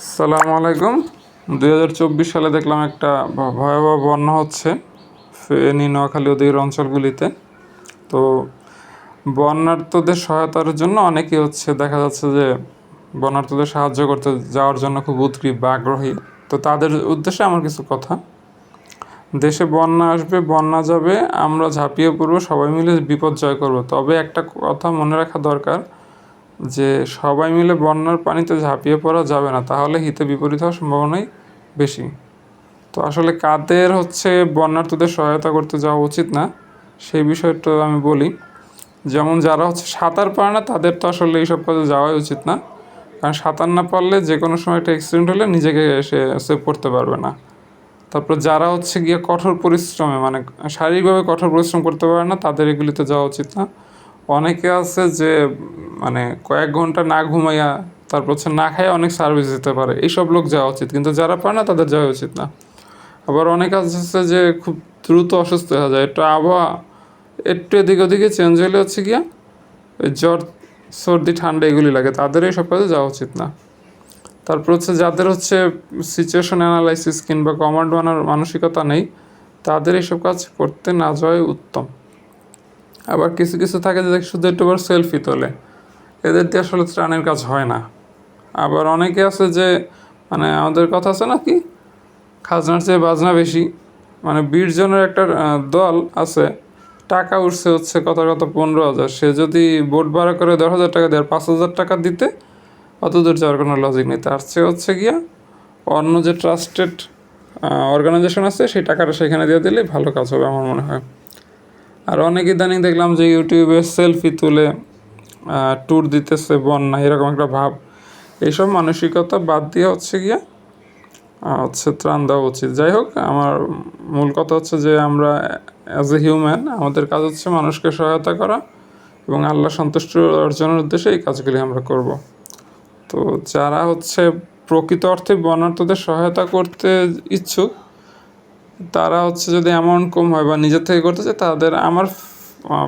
আসসালামু আলাইকুম। দুই হাজার চব্বিশ সালে দেখলাম একটা ভয়াবহ বন্যা হচ্ছে ফেনী, নোয়াখালী ওদিকের অঞ্চলগুলিতে। তো বন্যার্থদের সহায়তার জন্য অনেকে হচ্ছে দেখা যাচ্ছে যে বন্যার্থদের সাহায্য করতে যাওয়ার জন্য খুব উদ্গ্রীব বা আগ্রহী। তো তাদের উদ্দেশ্যে আমার কিছু কথা। দেশে বন্যা আসবে, বন্যা যাবে, আমরা ঝাঁপিয়ে পড়ব, সবাই মিলে বিপদ জয় করব। তবে একটা কথা মনে রাখা দরকার যে সবাই মিলে বন্যার পানিতে ঝাঁপিয়ে পড়া যাবে না, তাহলে হিতে বিপরীত হওয়ার সম্ভাবনাই বেশি। তো আসলে কাদের হচ্ছে বন্যার্থদের সহায়তা করতে যাওয়া উচিত না, সেই বিষয়টা আমি বলি। যেমন যারা হচ্ছে সাঁতার পারে না, তাদের তো আসলে এইসব কাজে যাওয়াই উচিত না। কারণ সাঁতার না পারলে যে কোনো সময় একটা অ্যাক্সিডেন্ট হলে নিজেকে সে সেভ করতে পারবে না। তারপর যারা হচ্ছে গিয়ে কঠোর পরিশ্রমে মানে শারীরিকভাবে কঠোর পরিশ্রম করতে পারে না, তাদের এগুলিতে যাওয়া উচিত না। অনেকে আছে যে মানে কয়েক ঘণ্টা না ঘুমাইয়া তারপর হচ্ছে না খাইয়া অনেক সার্ভিস দিতে পারে। এইসব লোক যাওয়া উচিত। কিন্তু যারা পারে না, তাদের যাওয়া উচিত না। আবার অনেক আছে যে খুব দ্রুত অসুস্থ হয়ে যায়। একটু আবহাওয়া একটু এদিক ওদিকে চেঞ্জ হলে হচ্ছে গিয়া জ্বর, সর্দি, ঠান্ডা এগুলি লাগে। তাদের এইসব কাজে যাওয়া উচিত না। তারপর হচ্ছে যাদের হচ্ছে সিচুয়েশন অ্যানালাইসিস কিংবা কমান্ড বানার মানসিকতা নেই, তাদের এইসব কাজ করতে না যাওয়াই উত্তম। আবার কিছু কিছু থাকে যে শুধু একটু করে সেলফি তোলে। এদের দিয়ে আসলে ত্রাণের কাজ হয় না। আবার অনেকে আছে যে মানে আমাদের কথা আছে না কি? খাজনার চেয়ে বাজনা বেশি। মানে বিশ জনের একটা দল আছে, টাকা উঠছে হচ্ছে কত কত পনেরো হাজার। সে যদি বোট ভাড়া করে দশ হাজার টাকা দেয় পাঁচ হাজার টাকা দিতে অত দূর যাওয়ার কোনো লজিক নেই। তার চেয়ে হচ্ছে গিয়া, অন্য যে ট্রাস্টেড অর্গানাইজেশন আছে, সেই টাকাটা সেখানে দিয়ে দিলেই ভালো কাজ হবে আমার মনে হয়। আর অনেক ইদানিং দেখলাম যে ইউটিউবে সেলফি তুলে ট্যুর দিতেছে বন্যা, এরকম একটা ভাব। এইসব মানসিকতা বাদ দিয়ে হচ্ছে গিয়া হচ্ছে ত্রাণ দেওয়া উচিত। যাই হোক, আমার মূল কথা হচ্ছে যে আমরা অ্যাজ এ হিউম্যান আমাদের কাজ হচ্ছে মানুষকে সহায়তা করা এবং আল্লাহ সন্তুষ্ট অর্জনের উদ্দেশ্যে এই কাজগুলি আমরা করব। তো যারা হচ্ছে প্রকৃত অর্থে বন্যার্থদের সহায়তা করতে ইচ্ছুক তারা হচ্ছে যদি অ্যামাউন্ট কম হয় বা নিজের থেকে করতে চায়, তাদের আমার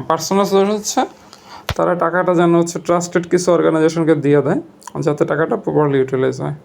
পার্সোনাল সাজেশন হচ্ছে তারা টাকাটা যেন হচ্ছে ট্রাস্টেড কিছু অর্গানাইজেশনকে দিয়ে দেয়, যাতে টাকাটা প্রপারলি ইউটিলাইজ হয়।